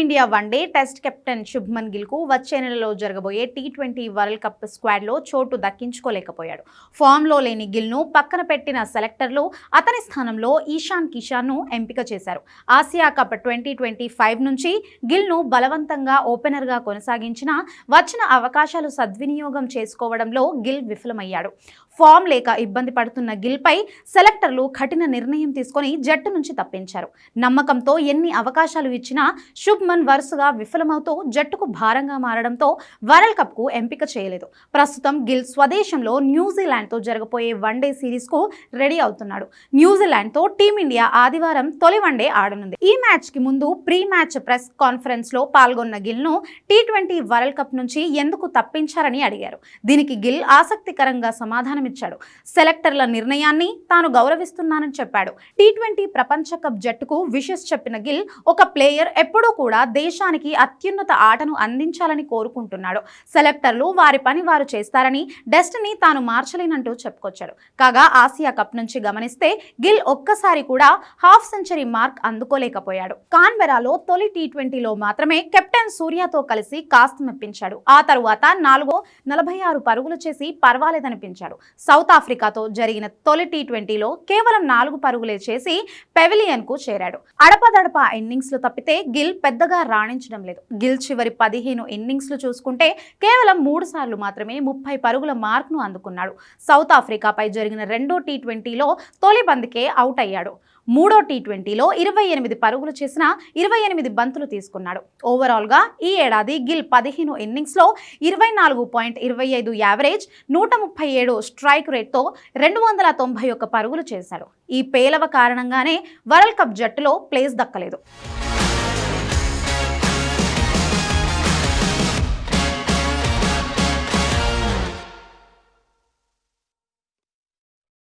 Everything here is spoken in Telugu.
Team India one day test captain Shubman గిల్కు వచ్చే నెలలో జరగబోయే టీ ట్వంటీ వరల్డ్ కప్ స్క్వాడ్లో చోటు దక్కించుకోలేకపోయాడు. ఫామ్లో లేని గిల్ను పక్కన పెట్టిన సెలెక్టర్లు అతని స్థానంలో ఈశాన్ కిషాన్ను ఎంపిక చేశారు. Asia cup twenty twenty five నుంచి గిల్ను బలవంతంగా ఓపెనర్గా కొనసాగించిన వచ్చిన అవకాశాలు సద్వినియోగం చేసుకోవడంలో గిల్ విఫలమయ్యాడు. ఫామ్ లేక ఇబ్బంది పడుతున్న గిల్పై సెలెక్టర్లు కఠిన నిర్ణయం తీసుకొని జట్టు నుంచి తప్పించారు. నమ్మకంతో ఎన్ని అవకాశాలు ఇచ్చినా శుభ్మన్ వరుసగా విఫలమవుతూ జట్టుకు భారంగా మారడంతో వరల్డ్ కప్కు ఎంపిక చేయలేదు. ప్రస్తుతం గిల్ స్వదేశంలో న్యూజిలాండ్తో జరగబోయే వన్డే సిరీస్కు రెడీ అవుతున్నాడు. న్యూజిలాండ్తో టీమిండియా ఆదివారం తొలి వన్డే ఆడనుంది. ఈ మ్యాచ్కి ముందు ప్రీ మ్యాచ్ ప్రెస్ కాన్ఫరెన్స్లో పాల్గొన్న గిల్ను టీ ట్వంటీ వరల్డ్ కప్ నుంచి ఎందుకు తప్పించారని అడిగారు. దీనికి గిల్ ఆసక్తికరంగా సమాధానమిచ్చాడు. సెలెక్టర్ల నిర్ణయాన్ని తాను గౌరవిస్తున్నానని చెప్పాడు. టీ ట్వంటీ ప్రపంచ కప్ జట్టుకు విషెస్ చెప్పిన గిల్ ఒక ప్లేయర్ ఎప్పుడూ కూడా దేశానికి అత్యున్నత ఆటను అందించాలని కోరుకుంటున్నాడు. సెలెక్టర్లు వారి పని వారు చేస్తారని డెస్టినీ తాను మార్చలేనంటూ చెప్పుకొచ్చాడు కాగా ఆసియా కప్ నుంచి గమనిస్తే గిల్ ఒక్కసారి కూడా హాఫ్ సెంచరీ మార్క్ అందుకోలేకపోయాడు. కాన్బెరాలో తొలి టీ ట్వంటీలో మాత్రమే కెప్టెన్ సూర్యతో కలిసి కాస్త మెప్పించాడు. ఆ తరువాత నాలుగో నలభై ఆరు పరుగులు చేసి పర్వాలేదనిపించాడు. సౌత్ ఆఫ్రికాతో జరిగిన తొలి టీ ట్వంటీలో కేవలం నాలుగు పరుగులే చేసి పెవిలియన్కు చేరాడు. అడపదడప ఇన్నింగ్స్లో తప్పితే గిల్ పెద్ద పెద్దగా రాణించడం లేదు. గిల్ చివరి పదిహేను ఇన్నింగ్స్లు చూసుకుంటే కేవలం మూడు సార్లు మాత్రమే ముప్పై పరుగుల మార్క్ను అందుకున్నాడు. సౌత్ ఆఫ్రికాపై జరిగిన రెండో టీ ట్వంటీలో తొలి బంద్కే అవుట్ అయ్యాడు. మూడో టీ ట్వంటీలో ఇరవై ఎనిమిది పరుగులు చేసిన ఇరవై ఎనిమిది బంతులు తీసుకున్నాడు. ఓవరాల్గా ఈ ఏడాది గిల్ పదిహేను ఇన్నింగ్స్లో ఇరవై నాలుగు పాయింట్ ఇరవై ఐదు యావరేజ్ నూట ముప్పై ఏడు స్ట్రైక్ రేట్తో రెండు వందల తొంభై ఒక్క పరుగులు చేశాడు. ఈ పేలవ కారణంగానే వరల్డ్ కప్ జట్టులో ప్లేస్ దక్కలేదు.